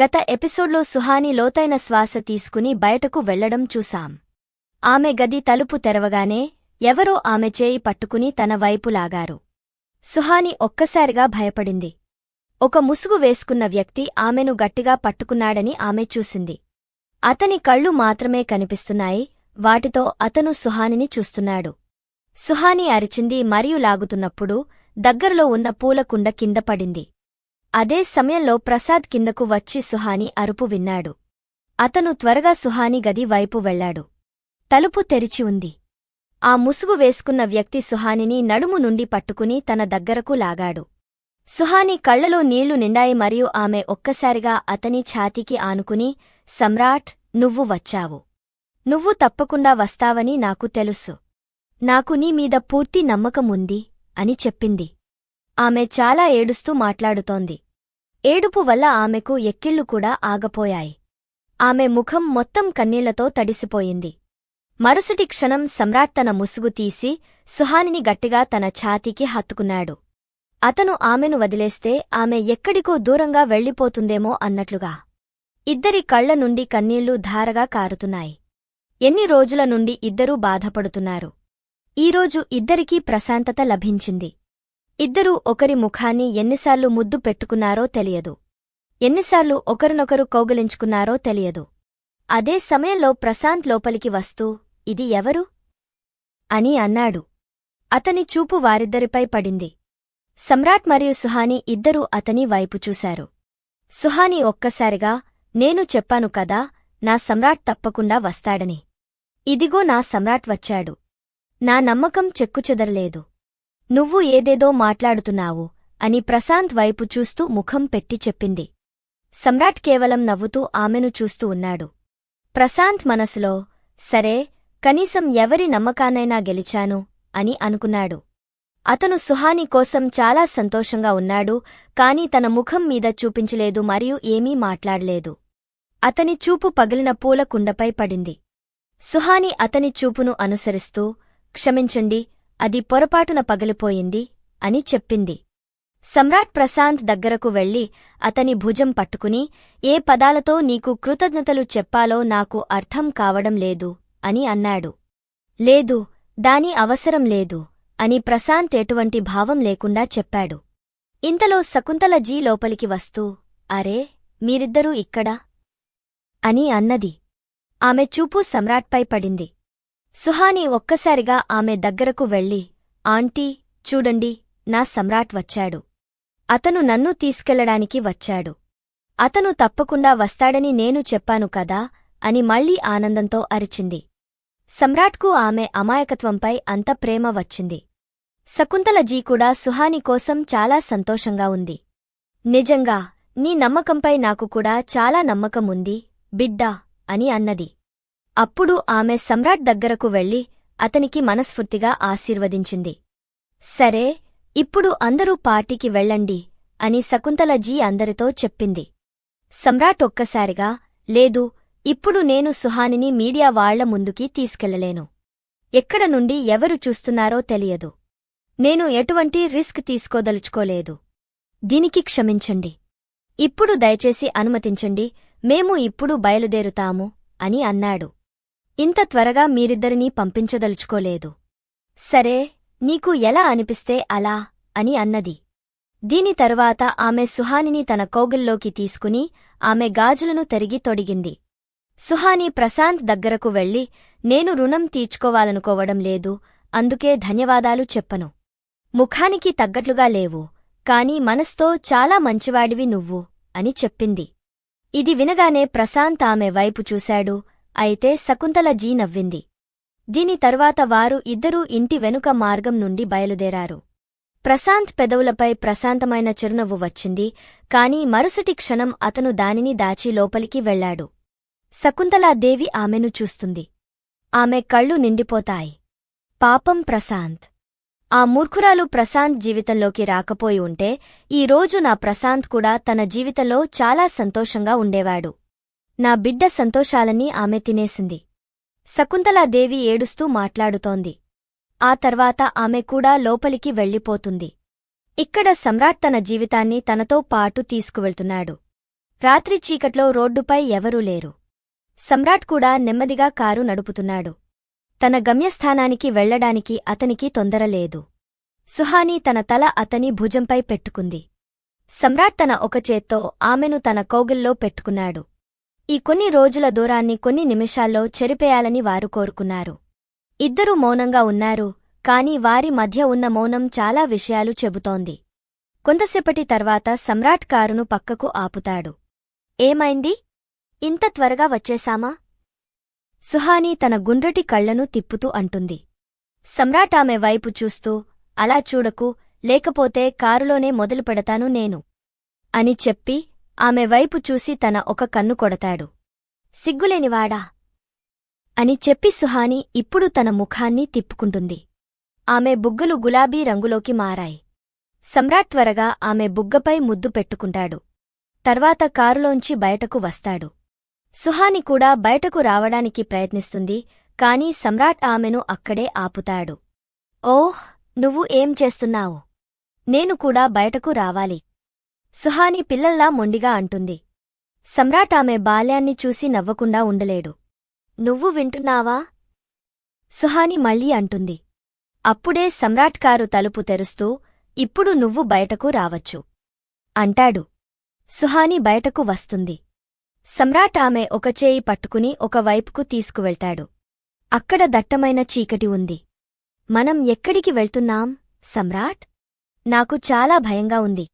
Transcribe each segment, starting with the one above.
గత ఎపిసోడ్లో సుహాని లోతైన శ్వాస తీసుకుని బయటకు వెళ్ళడం చూశాం. ఆమె గది తలుపు తెరవగానే ఎవరో ఆమె చేయి పట్టుకుని తన వైపు లాగారు. సుహాని ఒక్కసారిగా భయపడింది. ఒక ముసుగు వేసుకున్న వ్యక్తి ఆమెను గట్టిగా పట్టుకున్నాడని ఆమె చూసింది. అతని కళ్ళు మాత్రమే కనిపిస్తున్నాయి వాటితో అతను సుహానిని చూస్తున్నాడు. సుహాని అరిచింది మరియు లాగుతున్నప్పుడు దగ్గరలో ఉన్న పూలకుండ కింద పడింది. అదే సమయంలో ప్రసాద్ కిందకు వచ్చి సుహాని అరుపు విన్నాడు. అతను త్వరగా సుహాని గది వైపు వెళ్ళాడు తలుపు తెరిచి ఉంది. ఆ ముసుగు వేసుకున్న వ్యక్తి సుహానిని నడుము నుండి పట్టుకుని తన దగ్గరకు లాగాడు. సుహాని కళ్ళలో నీళ్ళు నిండాయి మరియు ఆమె ఒక్కసారిగా అతని ఛాతీకి ఆనుకుని సమ్రాట్ నువ్వు వచ్చావు. నువ్వు తప్పకుండా వస్తావని నాకు తెలుసు. నాకు నీ మీద పూర్తి నమ్మకముంది అని చెప్పింది. ఆమె చాలా ఏడుస్తూ మాట్లాడుతోంది. ఏడుపు వల్ల ఆమెకు ఎక్కిళ్ళు కూడా ఆగపోయాయి. ఆమె ముఖం మొత్తం కన్నీళ్ళతో తడిసిపోయింది. మరుసటి క్షణం సమ్రాట్ తన ముసుగు తీసి సుహానిని గట్టిగా తన ఛాతీకి హత్తుకున్నాడు. అతను ఆమెను వదిలేస్తే ఆమె ఎక్కడికో దూరంగా వెళ్ళిపోతుందేమో అన్నట్లుగా. ఇద్దరి కళ్ళ నుండి కన్నీళ్ళు ధారగా కారుతున్నాయి. ఎన్ని రోజుల నుండి ఇద్దరూ బాధపడుతున్నారు. ఈరోజు ఇద్దరికీ ప్రశాంతత లభించింది. ఇద్దరూ ఒకరి ముఖాన్ని ఎన్నిసార్లు ముద్దు పెట్టుకున్నారో తెలియదు. ఎన్నిసార్లు ఒకరినొకరు కౌగిలించుకున్నారో తెలియదు. అదే సమయంలో ప్రశాంత్ లోపలికి వస్తూ ఇది ఎవరు అని అన్నాడు. అతని చూపు వారిద్దరిపై పడింది. సమ్రాట్ మరియు సుహాని ఇద్దరూ అతని వైపు చూశారు. సుహాని ఒక్కసారిగా నేను చెప్పాను కదా నా సమ్రాట్ తప్పకుండా వస్తాడని. ఇదిగో నా సమ్రాట్ వచ్చాడు. నా నమ్మకం చెక్కుచెదరలేదు నువ్వు ఏదేదో మాట్లాడుతున్నావు అని ప్రశాంత్ వైపు చూస్తూ ముఖం పెట్టి చెప్పింది. సమ్రాట్ కేవలం నవ్వుతూ ఆమెను చూస్తూ ఉన్నాడు. ప్రశాంత్ మనసులో సరే కనీసం ఎవరి నమ్మకాన్నైనా గెలిచాను అని అనుకున్నాడు. అతను సుహాని కోసం చాలా సంతోషంగా ఉన్నాడు కాని తన ముఖం మీద చూపించలేదు మరియు ఏమీ మాట్లాడలేదు. అతని చూపు పగిలిన పూల కుండపై పడింది. సుహాని అతని చూపును అనుసరిస్తూ క్షమించండి అది పొరపాటున పగిలిపోయింది అని చెప్పింది. సమ్రాట్ ప్రశాంత్ దగ్గరకు వెళ్ళి అతని భుజం పట్టుకుని ఏ పదాలతో నీకు కృతజ్ఞతలు చెప్పాలో నాకు అర్థం కావడం లేదు అని అన్నాడు. లేదు దాని అవసరం లేదు అని ప్రశాంత్ ఎటువంటి భావం లేకుండా చెప్పాడు. ఇంతలో శకుంతల జీ లోపలికి వస్తూ అరే మీరిద్దరూ ఇక్కడా? అని అన్నది. ఆమె చూపు సమ్రాట్పై పడింది. సుహాని ఒక్కసారిగా ఆమె దగ్గరకు వెళ్ళి ఆంటీ చూడండి నా సమ్రాట్ వచ్చాడు. అతను నన్ను తీసుకెళ్ళడానికి వచ్చాడు. అతను తప్పకుండా వస్తాడని నేను చెప్పాను కదా అని మళ్ళీ ఆనందంతో అరిచింది. సమ్రాట్కు ఆమె అమాయకత్వంపై అంత ప్రేమ వచ్చింది. శకుంతలజీ కూడా సుహాని కోసం చాలా సంతోషంగా ఉంది. నిజంగా నీ నమ్మకంపై నాకు కూడా చాలా నమ్మకం ఉంది బిడ్డా అని అన్నది. అప్పుడు ఆమె సమ్రాట్ దగ్గరకు వెళ్ళి అతనికి మనస్ఫూర్తిగా ఆశీర్వదించింది. సరే ఇప్పుడు అందరూ పార్టీకి వెళ్ళండి అని శకుంతలజీ అందరితో చెప్పింది. సమ్రాట్ ఒక్కసారిగా లేదు ఇప్పుడు నేను సుహానిని మీడియా వాళ్ళ ముందుకి తీసుకెళ్ళలేను. ఎక్కడ నుండి ఎవరు చూస్తున్నారో తెలియదు. నేను ఎటువంటి రిస్క్ తీసుకోదలుచుకోలేదు. దీనికి క్షమించండి. ఇప్పుడు దయచేసి అనుమతించండి మేము ఇప్పుడు బయలుదేరుతాము అని అన్నాడు. ఇంత త్వరగా మీరిద్దరినీ పంపించదలుచుకోలేదు. సరే నీకు ఎలా అనిపిస్తే అలా అని అన్నది. దీని తరువాత ఆమె సుహానిని తన కోగుల్లోకి తీసుకుని ఆమె గాజులను తరిగి తొడిగింది. సుహాని ప్రశాంత్ దగ్గరకు వెళ్ళి నేను రుణం తీర్చుకోవాలనుకోవడం లేదు అందుకే ధన్యవాదాలు చెప్పను. ముఖానికి తగ్గట్లుగా లేవు కాని మనస్తో చాలా మంచివాడివి నువ్వు అని చెప్పింది. ఇది వినగానే ప్రశాంత్ ఆమె వైపు చూశాడు అయితే శకుంతల జీ నవ్వింది. దీని తరువాత వారు ఇద్దరూ ఇంటి వెనుక మార్గం నుండి బయలుదేరారు. ప్రశాంత్ పెదవులపై ప్రశాంతమైన చిరునవ్వు వచ్చింది కాని మరుసటి క్షణం అతను దానిని దాచి లోపలికి వెళ్ళాడు శకుంతలాదేవి ఆమెను చూస్తుంది. ఆమె కళ్ళు నిండిపోతాయి. పాపం ప్రశాంత్. ఆ మూర్ఖురాలు ప్రశాంత్ జీవితంలోకి రాకపోయి ఉంటే ఈ రోజు నా ప్రశాంత్ కూడా తన జీవితంలో చాలా సంతోషంగా ఉండేవాడు. నా బిడ్డ సంతోషాలన్నీ ఆమె తినేసింది. శకుంతలాదేవి ఏడుస్తూ మాట్లాడుతోంది. ఆ తర్వాత ఆమె కూడా లోపలికి వెళ్ళిపోతుంది. ఇక్కడ సమ్రాట్ తన జీవితాన్ని తనతో పాటు తీసుకువెళ్తున్నాడు. రాత్రి చీకట్లో రోడ్డుపై ఎవరూ లేరు. సమ్రాట్ కూడా నెమ్మదిగా కారు నడుపుతున్నాడు. తన గమ్యస్థానానికి వెళ్ళడానికి అతనికి తొందరలేదు సుహాని తన తల అతని భుజంపై పెట్టుకుంది. సమ్రాట్ తన ఒక చేత్తో ఆమెను తన కౌగిల్లో పెట్టుకున్నాడు. ఈ కొన్ని రోజుల దూరాన్ని కొన్ని నిమిషాల్లో చెరిపేయాలని వారు కోరుకున్నారు. ఇద్దరూ మౌనంగా ఉన్నారు కాని వారి మధ్య ఉన్న మౌనం చాలా విషయాలు చెబుతోంది. కొంతసేపటి తర్వాత సమ్రాట్ కారును పక్కకు ఆపుతాడు. ఏమైంది? ఇంత త్వరగా వచ్చేశామా? సుహాని తన గుండ్రటి కళ్ళను తిప్పుతూ అంటుంది. సమ్రాట్ ఆమె వైపు చూస్తూ అలా చూడకు లేకపోతే కారులోనే మొదలు పెడతాను నేను అని చెప్పి ఆమె వైపు చూసి తన ఒక కన్ను కొడతాడు. సిగ్గులేనివాడా? అని చెప్పి సుహాని ఇప్పుడు తన ముఖాన్ని తిప్పుకుంటుంది. ఆమె బుగ్గలు గులాబీ రంగులోకి మారాయి. సమ్రాట్ త్వరగా ఆమె బుగ్గపై ముద్దు పెట్టుకుంటాడు. తర్వాత కారులోంచి బయటకు వస్తాడు. సుహాని కూడా బయటకు రావడానికి ప్రయత్నిస్తుంది కాని సమ్రాట్ ఆమెను అక్కడే ఆపుతాడు. ఓహ్ నువ్వు ఏం చేస్తున్నావు? నేను కూడా బయటకు రావాలి. సుహాని పిల్లల్లా మొండిగా అంటుంది. సమ్రాట్ ఆమె బాల్యాన్ని చూసి నవ్వకుండా ఉండలేడు. నువ్వు వింటున్నావా సుహాని మళ్ళీ అంటుంది. అప్పుడే సమ్రాట్ కారు తలుపు తెరుస్తూ ఇప్పుడు నువ్వు బయటకు రావచ్చు అంటాడు. సుహాని బయటకు వస్తుంది. సమ్రాట్ ఆమె ఒక చేయి పట్టుకుని ఒకవైపుకు తీసుకువెళ్తాడు. అక్కడ దట్టమైన చీకటి ఉంది. మనం ఎక్కడికి వెళ్తున్నాం సమ్రాట్? నాకు చాలా భయంగా ఉంది.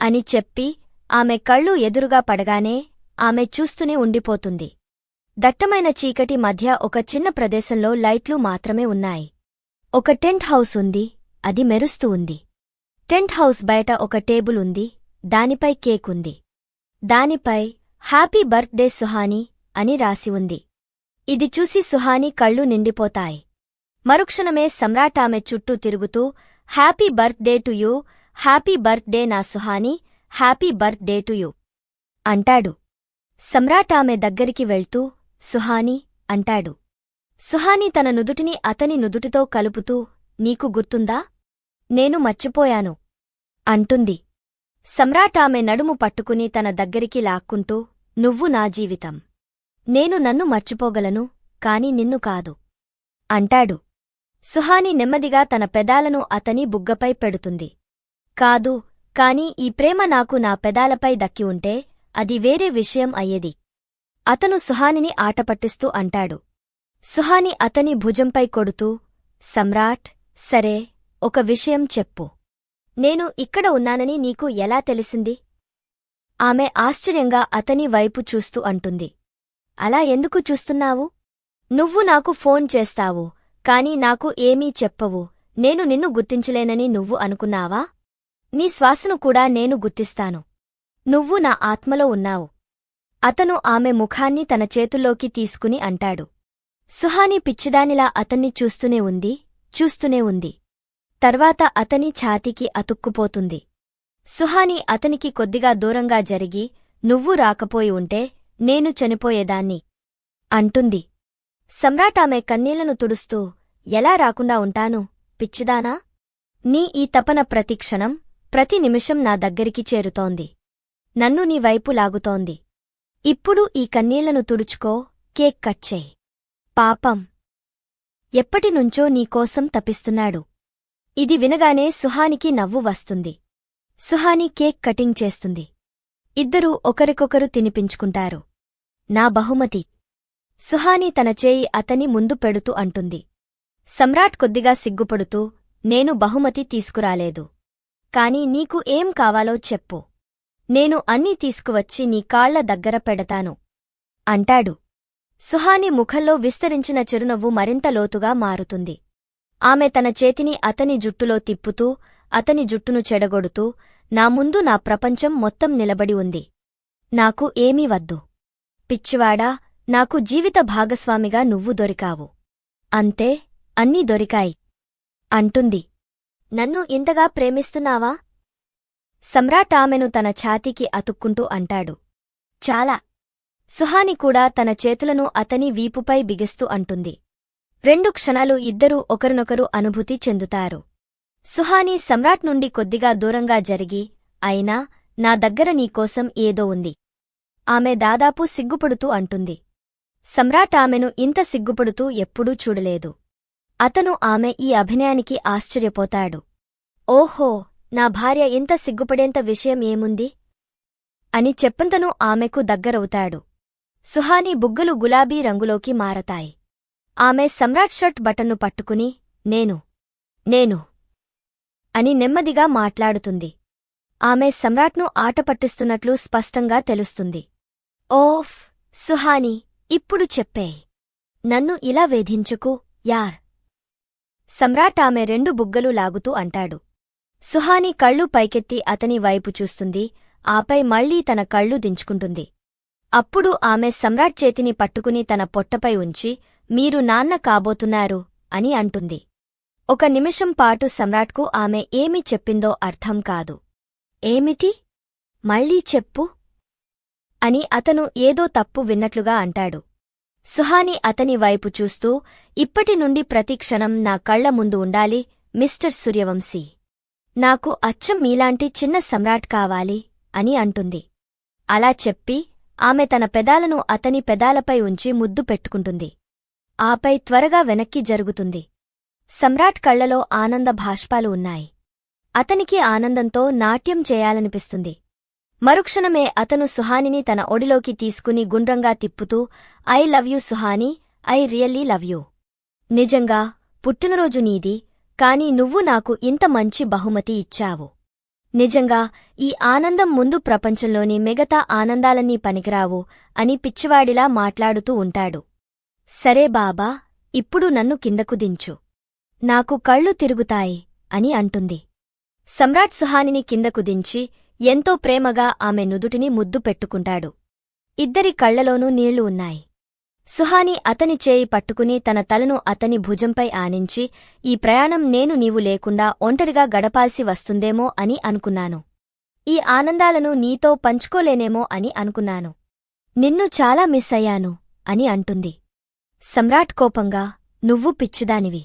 అని చెప్పి ఆమె కళ్ళు ఎదురుగా పడగానే ఆమె చూస్తూనే ఉండిపోతుంది. దట్టమైన చీకటి మధ్య ఒక చిన్న ప్రదేశంలో లైట్లు మాత్రమే ఉన్నాయి. ఒక టెంట్ హౌస్ ఉంది అది మెరుస్తూ ఉంది. టెంట్ హౌస్ బయట ఒక టేబుల్ ఉంది దానిపై కేక్ ఉంది. దానిపై హ్యాపీ బర్త్డే సుహాని అని రాసి ఉంది. ఇది చూసి సుహాని కళ్ళు నిండిపోతాయి. మరుక్షణమే సమ్రాట్ ఆమె చుట్టూ తిరుగుతూ happy birthday to you happy birthday నా Suhani happy birthday to you. అంటాడు. సమ్రాట్ ఆమె దగ్గరికి వెళ్తూ సుహాని అంటాడు. సుహాని తన నుదుటిని అతని నుదుటితో కలుపుతూ నీకు గుర్తుందా? నేను మర్చిపోయాను. అంటుంది. సమ్రాట్ ఆమె నడుము పట్టుకుని తన దగ్గరికి లాక్కుంటూ నువ్వు నా జీవితం. నేను నన్ను మర్చిపోగలను కాని నిన్ను కాదు. అంటాడు. సుహాని నెమ్మదిగా తన పెదాలను అతని బుగ్గపై పెడుతుంది. కాదు కాని ఈ ప్రేమ నాకు నా పెదాలపై దక్కి ఉంటే అది వేరే విషయం అయ్యేది. అతను సుహానిని ఆటపట్టిస్తూ అంటాడు. సుహాని అతని భుజంపై కొడుతూ సమ్రాట్ సరే ఒక విషయం చెప్పు. నేను ఇక్కడ ఉన్నానని నీకు ఎలా తెలిసింది ఆమె ఆశ్చర్యంగా అతని వైపు చూస్తూ అంటుంది. అలా ఎందుకు చూస్తున్నావు? నువ్వు నాకు ఫోన్ చేస్తావు కాని నాకు ఏమీ చెప్పవు. నేను నిన్ను గుర్తించలేనని నువ్వు అనుకున్నావా? నీ శ్వాసను కూడా నేను గుర్తిస్తాను. నువ్వు నా ఆత్మలో ఉన్నావు. అతను ఆమె ముఖాన్ని తన చేతుల్లోకి తీసుకుని అంటాడు. సుహాని పిచ్చిదానిలా అతన్ని చూస్తూనే ఉంది చూస్తూనే ఉంది. తర్వాత అతని ఛాతీకి అతుక్కుపోతుంది. సుహాని అతనికి కొద్దిగా దూరంగా జరిగి నువ్వు రాకపోయి ఉంటే నేను చనిపోయేదాన్ని అంటుంది. సమ్రాట్ ఆమె కన్నీళ్ళను తుడుస్తూ ఎలా రాకుండా ఉంటాను పిచ్చిదానా? నీ ఈ తపన ప్రతిక్షణం ప్రతి నిమిషం నా దగ్గరికి చేరుతోంది. నన్ను నీ వైపు లాగుతోంది. ఇప్పుడు ఈ కన్నీళ్ళను తుడుచుకో కేక్ కట్ చేయి. పాపం. ఎప్పటినుంచో నీకోసం తపిస్తున్నాడు. ఇది వినగానే సుహానికి నవ్వు వస్తుంది. సుహాని కేక్ కటింగ్ చేస్తుంది. ఇద్దరూ ఒకరికొకరు తినిపించుకుంటారు. నా బహుమతి. సుహాని తన చేయి అతని ముందు పెడుతూ అంటుంది. సమ్రాట్ కొద్దిగా సిగ్గుపడుతూ నేను బహుమతి తీసుకురాలేదు. కాని నీకు ఏం కావాలో చెప్పు. నేను అన్నీ తీసుకువచ్చి నీ కాళ్ళ దగ్గర పెడతాను. అంటాడు. సుహాని ముఖంలో విస్తరించిన చిరునవ్వు మరింత లోతుగా మారుతుంది. ఆమె తన చేతిని అతని జుట్టులో తిప్పుతూ అతని జుట్టును చెడగొడుతూ నా ముందు నా ప్రపంచం మొత్తం నిలబడి ఉంది. నాకు ఏమీ వద్దు. పిచ్చివాడా నాకు జీవిత భాగస్వామిగా నువ్వు దొరికావు. అంతే అన్నీ దొరికాయి. అంటుంది. నన్ను ఇంతగా ప్రేమిస్తున్నావా? సమ్రాట్ ఆమెను తన ఛాతీకి అతుక్కుంటూ అంటాడు. చాలా. సుహాని కూడా తన చేతులను అతని వీపుపై బిగిస్తూ అంటుంది. రెండు క్షణాలు ఇద్దరూ ఒకరినొకరు అనుభూతి చెందుతారు. సుహాని సమ్రాట్ నుండి కొద్దిగా దూరంగా జరిగి అయినా నా దగ్గర నీకోసం ఏదో ఉంది. ఆమె దాదాపు సిగ్గుపడుతూ అంటుంది. సమ్రాట్ ఆమెను ఇంత సిగ్గుపడుతూ ఎప్పుడూ చూడలేదు. అతను ఆమె ఈ అభినయానికి ఆశ్చర్యపోతాడు. ఓహో నా భార్య ఇంత సిగ్గుపడేంత విషయం ఏముంది? అని చెప్పంతను ఆమెకు దగ్గరవుతాడు. సుహాని బుగ్గలు గులాబీ రంగులోకి మారతాయి. ఆమె సమ్రాట్ షర్ట్ బటన్ను పట్టుకుని నేను నేను అని నెమ్మదిగా మాట్లాడుతుంది. ఆమె సమ్రాట్ను ఆటపట్టిస్తున్నట్లు స్పష్టంగా తెలుస్తుంది. ఓఫ్ సుహాని ఇప్పుడు చెప్పేయ్. నన్ను ఇలా వేధించుకు యార్. సమ్రాట్ ఆమె రెండు బుగ్గలు లాగుతూ అంటాడు. సుహాని కళ్ళు పైకెత్తి అతని వైపు చూస్తుంది ఆపై మళ్ళీ తన కళ్ళు దించుకుంటుంది. అప్పుడు ఆమె సమ్రాట్ చేతిని పట్టుకుని తన పొట్టపై ఉంచి మీరు నాన్న కాబోతున్నారు అని అంటుంది. ఒక నిమిషం పాటు సమ్రాట్కు ఆమె ఏమి చెప్పిందో అర్థం కాదు. ఏమిటి? మళ్ళీ చెప్పు అని అతను ఏదో తప్పు విన్నట్లుగా అంటాడు. సుహాని అతని వైపు చూస్తూ ఇప్పటి నుండి ప్రతి క్షణం నా కళ్ళ ముందు ఉండాలి మిస్టర్ సూర్యవంశీ. నాకు అచ్చం మీలాంటి చిన్న సమ్రాట్ కావాలి అని అంటుంది. అలా చెప్పి ఆమె తన పెదాలను అతని పెదాలపై ఉంచి ముద్దు పెట్టుకుంటుంది. ఆపై త్వరగా వెనక్కి జరుగుతుంది. సమ్రాట్ కళ్ళలో ఆనంద భాష్పాలు ఉన్నాయి. అతనికి ఆనందంతో నాట్యం చేయాలనిపిస్తుంది. మరుక్షణమే అతను సుహానిని తన ఒడిలోకి తీసుకుని గుండ్రంగా తిప్పుతూ I love you Suhani I really love you. నిజంగా పుట్టినరోజు నీది కాని నువ్వు నాకు ఇంత మంచి బహుమతి ఇచ్చావు. నిజంగా ఈ ఆనందం ముందు ప్రపంచంలోని మిగతా ఆనందాలన్నీ పనికిరావు అని పిచ్చివాడిలా మాట్లాడుతూ ఉంటాడు. సరే బాబా ఇప్పుడు నన్ను కిందకు దించు. నాకు కళ్ళు తిరుగుతాయి అని అంటుంది. సమ్రాట్ సుహానిని కిందకు దించి ఎంతో ప్రేమగా ఆమె నుదుటిని ముద్దు పెట్టుకుంటాడు. ఇద్దరి కళ్ళలోనూ నీళ్ళు ఉన్నాయి. సుహాని అతని చేయి పట్టుకుని తన తలను అతని భుజంపై ఆనించి ఈ ప్రయాణం నేను నీవు లేకుండా ఒంటరిగా గడపాల్సి వస్తుందేమో అని అనుకున్నాను. ఈ ఆనందాలను నీతో పంచుకోలేనేమో అని అనుకున్నాను. నిన్ను చాలా మిస్ అయ్యాను అని అంటుంది. సమ్రాట్ కోపంగా నువ్వు పిచ్చిదానివి.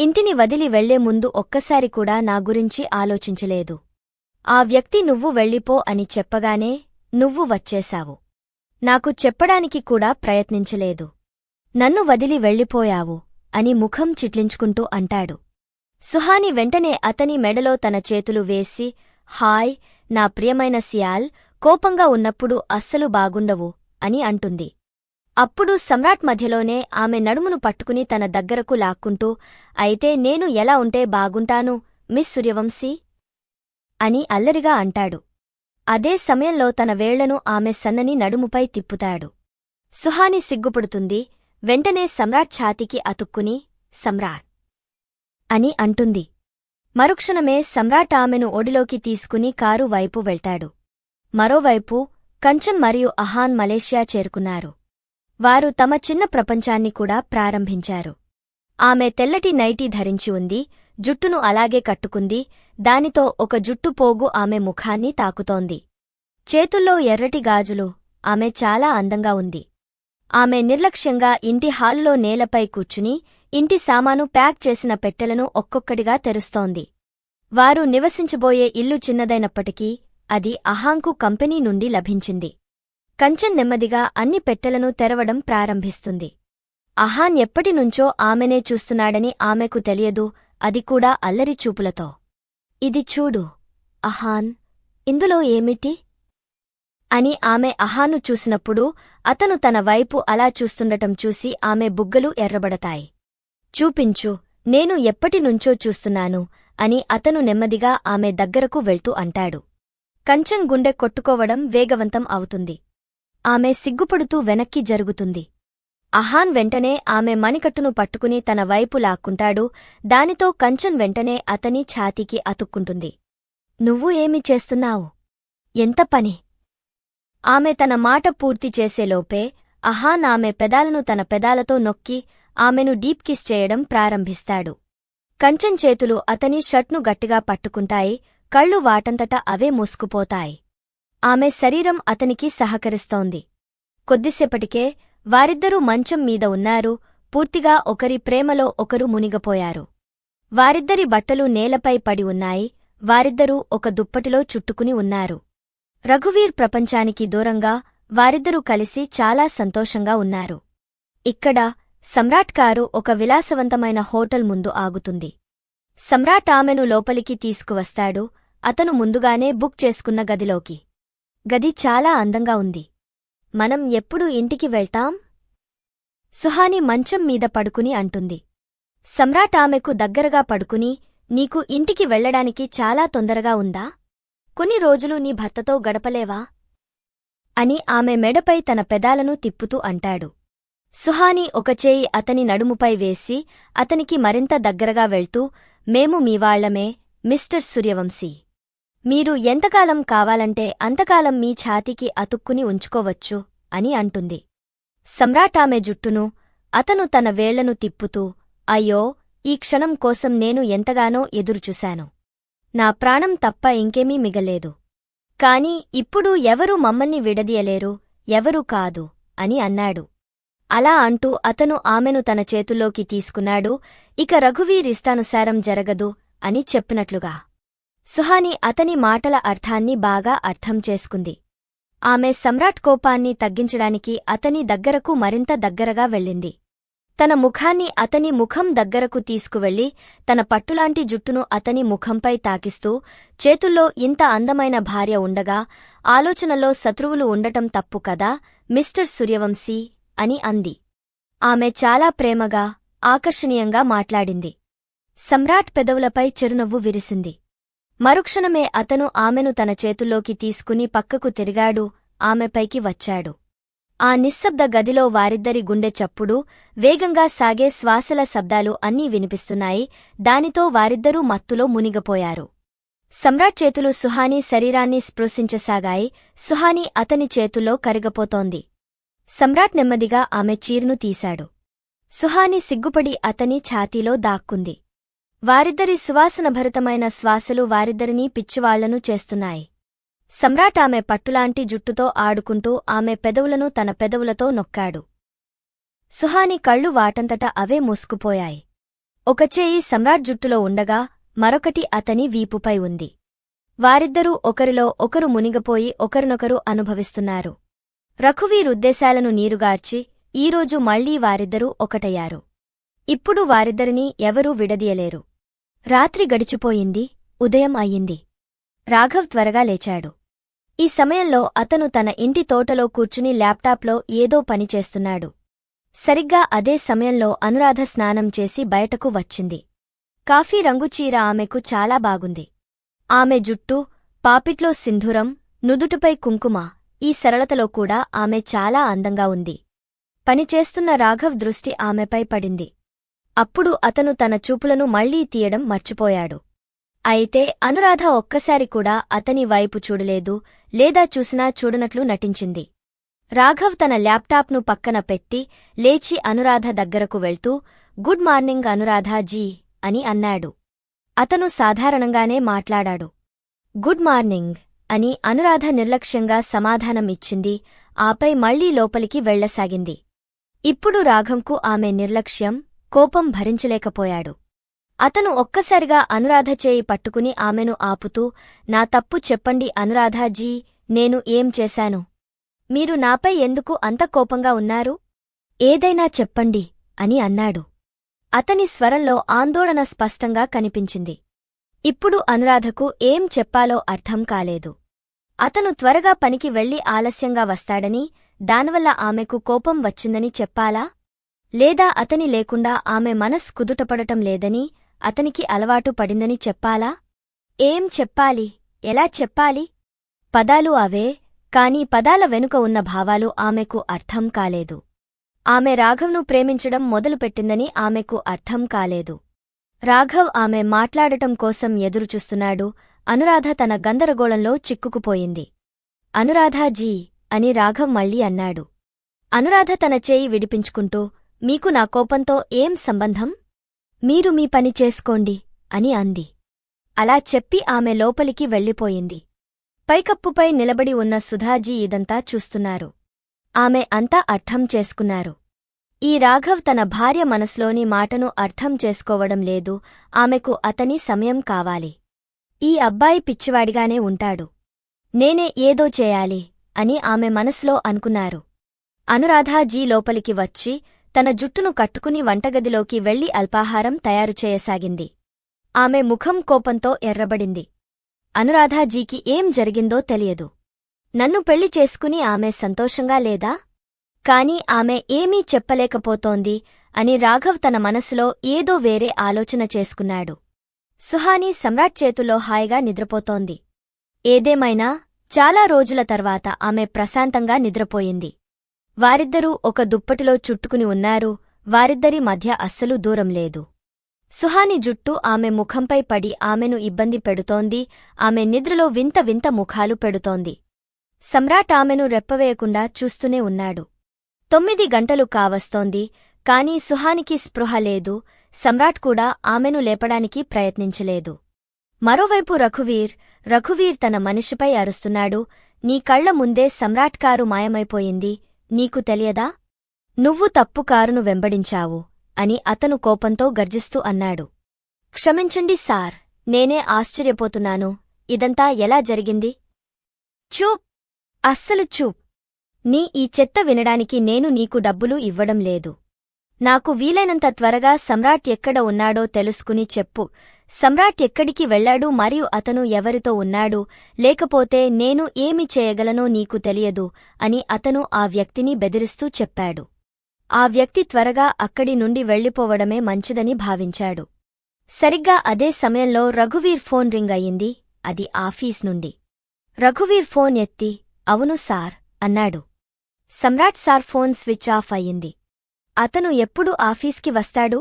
ఇంటిని వదిలి వెళ్ళే ముందు ఒక్కసారి కూడా నా గురించి ఆలోచించలేదు. ఆ వ్యక్తి నువ్వు వెళ్ళిపో అని చెప్పగానే నువ్వు వచ్చేశావు. నాకు చెప్పడానికి కూడా ప్రయత్నించలేదు. నన్ను వదిలి వెళ్ళిపోయావు అని ముఖం చిట్లించుకుంటూ అంటాడు. సుహాని వెంటనే అతని మెడలో తన చేతులు వేసి హాయ్ నా ప్రియమైన సియాల్ కోపంగా ఉన్నప్పుడు అస్సలు బాగుండవు అని అంటుంది. అప్పుడు సమ్రాట్ మధ్యలోనే ఆమె నడుమును పట్టుకుని తన దగ్గరకు లాక్కుంటూ అయితే నేను ఎలా ఉంటే బాగుంటాను మిస్ సూర్యవంశీ? అని అల్లరిగా అంటాడు. అదే సమయంలో తన వేళ్ళను ఆమె సన్నని నడుముపై తిప్పుతాడు. సుహాని సిగ్గుపడుతుంది. వెంటనే సమ్రాట్ ఛాతీకి అతుక్కుని సమ్రాట్ అని అంటుంది. మరుక్షణమే సమ్రాట్ ఆమెను ఒడిలోకి తీసుకుని కారు వైపు వెళ్తాడు. మరోవైపు కంచన్ మరియు అహాన్ మలేషియా చేరుకున్నారు. వారు తమ చిన్న ప్రపంచాన్ని కూడా ప్రారంభించారు. ఆమె తెల్లటి నైటీ ధరించి ఉంది జుట్టును అలాగే కట్టుకుంది దానితో ఒక జుట్టు పోగు ఆమె ముఖాన్ని తాకుతోంది. చేతుల్లో ఎర్రటి గాజులు ఆమె చాలా అందంగా ఉంది. ఆమె నిర్లక్ష్యంగా ఇంటి హాల్లో నేలపై కూర్చుని ఇంటి సామాను ప్యాక్ చేసిన పెట్టెలను ఒక్కొక్కటిగా తెరుస్తోంది. వారు నివసించబోయే ఇల్లు చిన్నదైనప్పటికీ అది అహాంకు కంపెనీ నుండి లభించింది. కంచన్ నెమ్మదిగా అన్ని పెట్టెలను తెరవడం ప్రారంభిస్తుంది. అహాన్ ఎప్పటినుంచో ఆమెనే చూస్తున్నాడని ఆమెకు తెలియదు అది కూడా అల్లరి చూపులతో. ఇది చూడు అహాన్ ఇందులో ఏమిటి? అని ఆమె అహాను చూసినప్పుడు అతను తన వైపు అలా చూస్తుండటం చూసి ఆమె బుగ్గలు ఎర్రబడతాయి. చూపించు నేను ఎప్పటినుంచో చూస్తున్నాను అని అతను నెమ్మదిగా ఆమె దగ్గరకు వెళ్తూ అంటాడు. కంచం గుండె కొట్టుకోవడం వేగవంతం అవుతుంది. ఆమె సిగ్గుపడుతూ వెనక్కి జరుగుతుంది. అహాన్ వెంటనే ఆమె మణికట్టును పట్టుకుని తన వైపు లాక్కుంటాడు. దానితో కంచన్ వెంటనే అతని ఛాతీకి అతుక్కుంటుంది. నువ్వు ఏమి చేస్తున్నావు? ఎంత పని? ఆమె తన మాట పూర్తి చేసేలోపే అహాన్ ఆమె పెదాలను తన పెదాలతో నొక్కి ఆమెను డీప్ కిస్ చేయడం ప్రారంభిస్తాడు. కంచన్ చేతులు అతని షర్ట్ను గట్టిగా పట్టుకుంటాయి. కళ్ళు వాటంతట అవే మూసుకుపోతాయి. ఆమె శరీరం అతనికి సహకరిస్తోంది. కొద్దిసేపటికే వారిద్దరూ మంచం మీద ఉన్నారు. పూర్తిగా ఒకరి ప్రేమలో ఒకరు మునిగపోయారు. వారిద్దరి బట్టలు నేలపై పడి ఉన్నాయి. వారిద్దరూ ఒక దుప్పటిలో చుట్టుకుని ఉన్నారు. రఘువీర్ ప్రపంచానికి దూరంగా వారిద్దరూ కలిసి చాలా సంతోషంగా ఉన్నారు. ఇక్కడ సమ్రాట్ కారు ఒక విలాసవంతమైన హోటల్ ముందు ఆగుతుంది. సమ్రాట్ ఆమెను లోపలికి తీసుకువస్తాడు. అతను ముందుగానే బుక్ చేసుకున్న గదిలోకి. గది చాలా అందంగా ఉంది. మనం ఎప్పుడు ఇంటికి వెళ్తాం? సుహాని మంచం మీద పడుకుని అంటుంది. సమ్రాట్ ఆమెకు దగ్గరగా పడుకుని నీకు ఇంటికి వెళ్ళడానికి చాలా తొందరగా ఉందా? కొన్ని రోజులు నీ భర్తతో గడపలేవా? అని ఆమె మెడపై తన పెదాలను తిప్పుతూ అంటాడు. సుహాని ఒక చేయి అతని నడుముపై వేసి అతనికి మరింత దగ్గరగా వెళ్తూ మేము మీవాళ్ళమే మిస్టర్ సూర్యవంశీ. మీరు ఎంతకాలం కావాలంటే అంతకాలం మీ ఛాతీకి అతుక్కుని ఉంచుకోవచ్చు అని అంటుంది. సమ్రాట్ ఆమె జుట్టును అతను తన వేళ్ళను తిప్పుతూ అయ్యో ఈ క్షణం కోసం నేను ఎంతగానో ఎదురుచూశాను. నా ప్రాణం తప్ప ఇంకేమీ మిగలేదు. కాని ఇప్పుడు ఎవరూ మమ్మల్ని విడదీయలేరు ఎవరూ కాదు అని అన్నాడు. అలా అంటూ అతను ఆమెను తన చేతుల్లోకి తీసుకున్నాడు. ఇక రఘువీర్ ఇష్టానుసారం జరగదు అని చెప్పినట్లుగా. సుహాని అతని మాటల అర్థాన్ని బాగా అర్థం చేసుకుంది. ఆమె సమ్రాట్ కోపాన్ని తగ్గించడానికి అతని దగ్గరకు మరింత దగ్గరగా వెళ్ళింది. తన ముఖాన్ని అతని ముఖం దగ్గరకు తీసుకువెళ్ళి తన పట్టులాంటి జుట్టును అతని ముఖంపై తాకిస్తూ చేతుల్లో ఇంత అందమైన భార్య ఉండగా ఆలోచనలో శత్రువులు ఉండటం తప్పు కదా మిస్టర్ సూర్యవంశీ అని అంది. ఆమె చాలా ప్రేమగా ఆకర్షణీయంగా మాట్లాడింది. సమ్రాట్ పెదవులపై చిరునవ్వు విరిసింది. మరుక్షణమే అతను ఆమెను తన చేతుల్లోకి తీసుకుని పక్కకు తిరిగాడు ఆమెపైకి వచ్చాడు. ఆ నిశ్శబ్ద గదిలో వారిద్దరి గుండె చప్పుడు వేగంగా సాగే శ్వాసల శబ్దాలు అన్నీ వినిపిస్తున్నాయి దానితో వారిద్దరూ మత్తులో మునిగపోయారు. సమ్రాట్ చేతులు సుహానీ శరీరాన్ని స్పృశించసాగాయి సుహానీ అతని చేతుల్లో కరిగపోతోంది. సమ్రాట్ నెమ్మదిగా ఆమె చీరును తీశాడు. సుహాని సిగ్గుపడి అతని ఛాతీలో దాక్కుంది. వారిద్దరి సువాసనభరితమైన శ్వాసలు వారిద్దరినీ పిచ్చివాళ్ళను చేస్తున్నాయి. సమ్రాట్ ఆమె పట్టులాంటి జుట్టుతో ఆడుకుంటూ ఆమె పెదవులను తన పెదవులతో నొక్కాడు. సుహాని కళ్ళు వాటంతట అవే మూసుకుపోయాయి. ఒక చేయి సమ్రాట్ జుట్టులో ఉండగా మరొకటి అతని వీపుపై ఉంది. వారిద్దరూ ఒకరిలో ఒకరు మునిగపోయి ఒకరినొకరు అనుభవిస్తున్నారు. రఘువీరుద్దేశాలను నీరుగార్చి ఈరోజు మళ్ళీ వారిద్దరూ ఒకటయ్యారు. ఇప్పుడు వారిద్దరినీ ఎవరూ విడదీయలేరు. రాత్రి గడిచిపోయింది ఉదయం అయ్యింది. రాఘవ్ త్వరగా లేచాడు. ఈ సమయంలో అతను తన ఇంటి తోటలో కూర్చుని ల్యాప్టాప్లో ఏదో పనిచేస్తున్నాడు సరిగ్గా అదే సమయంలో అనురాధ స్నానం చేసి బయటకు వచ్చింది. కాఫీ రంగు చీర ఆమెకు చాలా బాగుంది. ఆమె జుట్టు పాపిట్లో సింధూరం నుదుటిపై కుంకుమ ఈ సరళతలో కూడా ఆమె చాలా అందంగా ఉంది. పనిచేస్తున్న రాఘవ్ దృష్టి ఆమెపై పడింది. అప్పుడు అతను తన చూపులను మళ్ళీ తీయడం మర్చిపోయాడు. అయితే అనురాధ ఒక్కసారి కూడా అతని వైపు చూడలేదు లేదా చూసినా చూడనట్లు నటించింది. రాఘవ్ తన ల్యాప్టాప్ను పక్కన పెట్టి లేచి అనురాధ దగ్గరకు వెళ్తూ గుడ్ మార్నింగ్ అనురాధ జీ అని అన్నాడు. అతను సాధారణంగానే మాట్లాడాడు. గుడ్ మార్నింగ్ అని అనురాధ నిర్లక్ష్యంగా సమాధానం ఇచ్చింది ఆపై మళ్ళీ లోపలికి వెళ్ళసాగింది ఇప్పుడు రాఘంకు ఆమె నిర్లక్ష్యం కోపం భరించలేకపోయాడు. అతను ఒక్కసారిగా అనురాధ చేయి పట్టుకుని ఆమెను ఆపుతూ నా తప్పు చెప్పండి అనురాధాజీ నేను ఏం చేశాను? మీరు నాపై ఎందుకు అంత కోపంగా ఉన్నారు? ఏదైనా చెప్పండి అని అన్నాడు. అతని స్వరంలో ఆందోళన స్పష్టంగా కనిపించింది. ఇప్పుడు అనురాధకు ఏం చెప్పాలో అర్థం కాలేదు. అతను త్వరగా పనికి వెళ్ళి ఆలస్యంగా వస్తాడని దానివల్ల ఆమెకు కోపం వచ్చిందని చెప్పాలా? లేదా అతని లేకుండా ఆమె మనస్ కుదుటపడటం లేదని అతనికి అలవాటు పడిందని చెప్పాలా? ఏం చెప్పాలి? ఎలా చెప్పాలి? పదాలు అవే కాని పదాల వెనుక ఉన్న భావాలు ఆమెకు అర్థం కాలేదు. ఆమె రాఘవ్ను ప్రేమించడం మొదలుపెట్టిందని ఆమెకు అర్థం కాలేదు. రాఘవ్ ఆమె మాట్లాడటం కోసం ఎదురుచూస్తున్నాడు అనురాధ తన గందరగోళంలో చిక్కుకుపోయింది. అనురాధాజీ అని రాఘవ్ మళ్ళీ అన్నాడు. అనురాధ తన చేయి విడిపించుకుంటూ మీకు నా కోపంతో ఏం సంబంధం? మీరు మీ పని చేసుకోండి అని అంది. అలా చెప్పి ఆమె లోపలికి వెళ్ళిపోయింది. పైకప్పుపై నిలబడి ఉన్న సుధాజీ ఇదంతా చూస్తున్నారు. ఆమె అంతా అర్థం చేసుకున్నారు. ఈ రాఘవ్ తన భార్య మనసులోని మాటను అర్థం చేసుకోవడం లేదు ఆమెకు అతని సమయం కావాలి. ఈ అబ్బాయి పిచ్చివాడిగానే ఉంటాడు. నేనే ఏదో చేయాలి అని ఆమె మనసులో అనుకున్నారు. అనురాధాజీ లోపలికి వచ్చి తన జుట్టును కట్టుకుని వంటగదిలోకి వెళ్ళి అల్పాహారం తయారుచేయసాగింది ఆమె ముఖం కోపంతో ఎర్రబడింది. అనురాధాజీకి ఏం జరిగిందో తెలియదు. నన్ను పెళ్ళి చేసుకుని ఆమె సంతోషంగా లేదా? కాని ఆమె ఏమీ చెప్పలేకపోతోంది అని రాఘవ్ తన మనసులో ఏదో వేరే ఆలోచన చేసుకున్నాడు. సుహాని సమ్రాట్ చేతుల్లో హాయిగా నిద్రపోతోంది. ఏదేమైనా చాలా రోజుల తర్వాత ఆమె ప్రశాంతంగా నిద్రపోయింది. వారిద్దరూ ఒక దుప్పటిలో చుట్టుకుని ఉన్నారు. వారిద్దరి మధ్య అస్సలు దూరం లేదు. సుహాని జుట్టు ఆమె ముఖంపై పడి ఆమెను ఇబ్బంది పెడుతోంది. ఆమె నిద్రలో వింత వింత ముఖాలు పెడుతోంది. సమ్రాట్ ఆమెను రెప్పవేయకుండా చూస్తూనే ఉన్నాడు. తొమ్మిది గంటలు కావస్తోంది. కాని సుహానికి స్పృహ లేదు. సమ్రాట్ కూడా ఆమెను లేపడానికి ప్రయత్నించలేదు. మరోవైపు రఘువీర్ రఘువీర్ తన మనిషిపై అరుస్తున్నాడు. నీ కళ్ళ ముందే సమ్రాట్ కారు మాయమైపోయింది. నీకు తెలియదా? నువ్వు తప్పు కారును వెంబడించావు అని అతను కోపంతో గర్జిస్తూ అన్నాడు. క్షమించండి సార్ నేనే ఆశ్చర్యపోతున్నాను. ఇదంతా ఎలా జరిగింది? చూప్! అస్సలు చూప్! నీ ఈ చెత్త వినడానికి నేను నీకు డబ్బులు ఇవ్వడం లేదు. నాకు వీలైనంత త్వరగా సమ్రాట్ ఎక్కడ ఉన్నాడో తెలుసుకుని చెప్పు. సమ్రాట్ ఎక్కడికి వెళ్ళాడు మరియు అతను ఎవరితో ఉన్నాడు? లేకపోతే నేను ఏమి చేయగలనో నీకు తెలియదు అని అతను ఆ వ్యక్తిని బెదిరిస్తూ చెప్పాడు. ఆ వ్యక్తి త్వరగా అక్కడి నుండి వెళ్ళిపోవడమే మంచిదని భావించాడు. సరిగ్గా అదే సమయంలో రఘువీర్ ఫోన్ రింగ్ అయింది. అది ఆఫీస్ నుండి. రఘువీర్ ఫోన్ ఎత్తి అవును సార్ అన్నాడు. Samrat sir phone switch off అయ్యింది. అతను ఎప్పుడు ఆఫీస్కి వస్తాడు?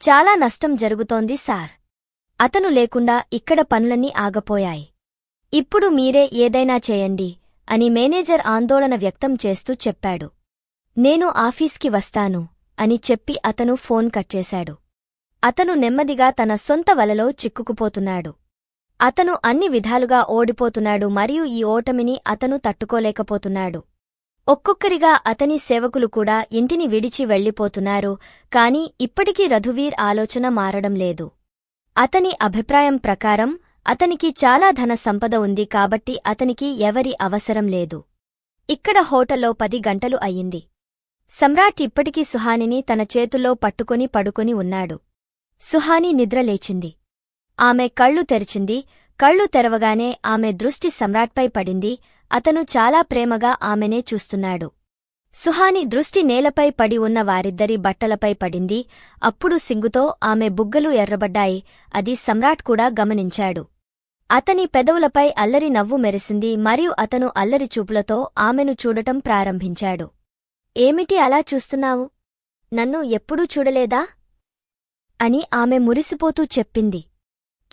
చాలా నష్టం జరుగుతోంది సార్. అతను లేకుండా ఇక్కడ పనులన్నీ ఆగపోయాయి. ఇప్పుడు మీరే ఏదైనా చేయండి అని మేనేజర్ ఆందోళన వ్యక్తం చేస్తూ చెప్పాడు. నేను ఆఫీస్కి వస్తాను అని చెప్పి అతను ఫోన్ కట్ చేశాడు. అతను నెమ్మదిగా తన సొంత వలలో చిక్కుకుపోతున్నాడు. అతను అన్ని విధాలుగా ఓడిపోతున్నాడు మరియు ఈ ఓటమిని అతను తట్టుకోలేకపోతున్నాడు. ఒక్కొక్కరిగా అతని సేవకులు కూడా ఇంటిని విడిచి వెళ్ళిపోతున్నారు కాని ఇప్పటికీ రఘువీర్ ఆలోచన మారడం లేదు. అతని అభిప్రాయం ప్రకారం అతనికి చాలా ధన సంపద ఉంది కాబట్టి అతనికి ఎవరి అవసరం లేదు. ఇక్కడ హోటల్లో పది గంటలు అయ్యింది. సమ్రాట్ ఇప్పటికీ సుహానిని తన చేతుల్లో పట్టుకొని పడుకొని ఉన్నాడు. సుహాని నిద్రలేచింది ఆమె కళ్ళు తెరిచింది కళ్ళు తెరవగానే ఆమె దృష్టి సమ్రాట్పై పడింది అతను చాలా ప్రేమగా ఆమెనే చూస్తున్నాడు. సుహాని దృష్టి నేలపై పడి ఉన్న వారిద్దరి బట్టలపై పడింది. అప్పుడు సింగుతో ఆమె బుగ్గలు ఎర్రబడ్డాయి. అది సమ్రాట్ కూడా గమనించాడు. అతని పెదవులపై అల్లరి నవ్వు మెరిసింది. మరియు అతను అల్లరి చూపులతో ఆమెను చూడటం ప్రారంభించాడు. ఏమిటి అలా చూస్తున్నావు? నన్ను ఎప్పుడూ చూడలేదా? అని ఆమె మురిసిపోతూ చెప్పింది.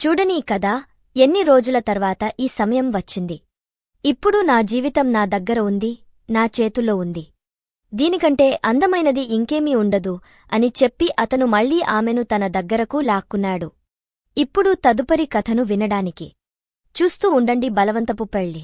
చూడనీ కదా ఎన్ని రోజుల తర్వాత ఈ సమయం వచ్చింది? ఇప్పుడు నా జీవితం నా దగ్గర ఉంది నా చేతుల్లో ఉంది. దీనికంటే అందమైనది ఇంకేమీ ఉండదు అని చెప్పి అతను మళ్ళీ ఆమెను తన దగ్గరకు లాక్కున్నాడు. ఇప్పుడు తదుపరి కథను వినడానికి. చూస్తూ ఉండండి బలవంతపు పెళ్ళి